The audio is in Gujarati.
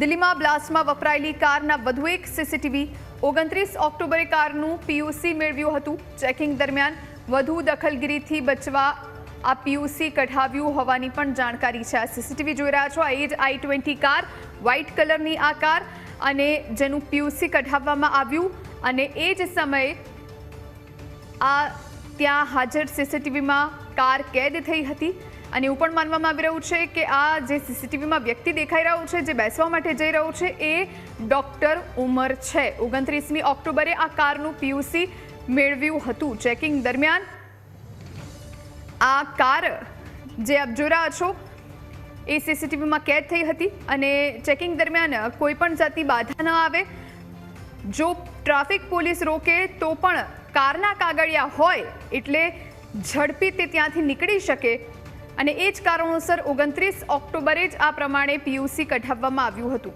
દિલ્હીમાં બ્લાસ્ટમાં વપરાયેલી કારના વધુ એક સીસીટીવી. ઓગણત્રીસ ઓક્ટોબરે કારનું પીયુસી મેળવ્યું હતું. ચેકિંગ દરમિયાન વધુ દખલગીરીથી બચવા આ પીયુસી કઢાવ્યું હોવાની પણ જાણકારી છે. આ સીસીટીવી જોઈ રહ્યા છો. એ જ આઈ ટ્વેન્ટી કાર, વ્હાઇટ કલરની આ કાર અને જેનું પીયુસી કઢાવવામાં આવ્યું અને એ જ સમયે આ ત્યાં હાજર સીસીટીવીમાં કાર કેદ થઈ હતી. અને એવું પણ માનવામાં આવી રહ્યું છે કે આ જે સીસીટીવીમાં વ્યક્તિ દેખાઈ રહ્યો છે, જે બેસવા માટે જઈ રહ્યો છે, એ ડોક્ટર ઉમર છે. ઓગણત્રીસમી ઓક્ટોબરે આ કારનું પીયુસી મેળવ્યું હતું. ચેકિંગ દરમિયાન આ કાર જે આપ જોઈ રહ્યા છો, એ સીસીટીવીમાં કેદ થઈ હતી અને ચેકિંગ દરમિયાન કોઈ પણ જાતની બાધા ન આવે. જો ટ્રાફિક પોલીસ રોકે તો પણ કારના કાગળિયા હોય એટલે ઝડપી તે ત્યાંથી નીકળી શકે અને એ જ કારણોસર ઓગણત્રીસ ઓક્ટોબરે જ આ પ્રમાણે પીયુસી કઢાવવામાં આવ્યું હતું.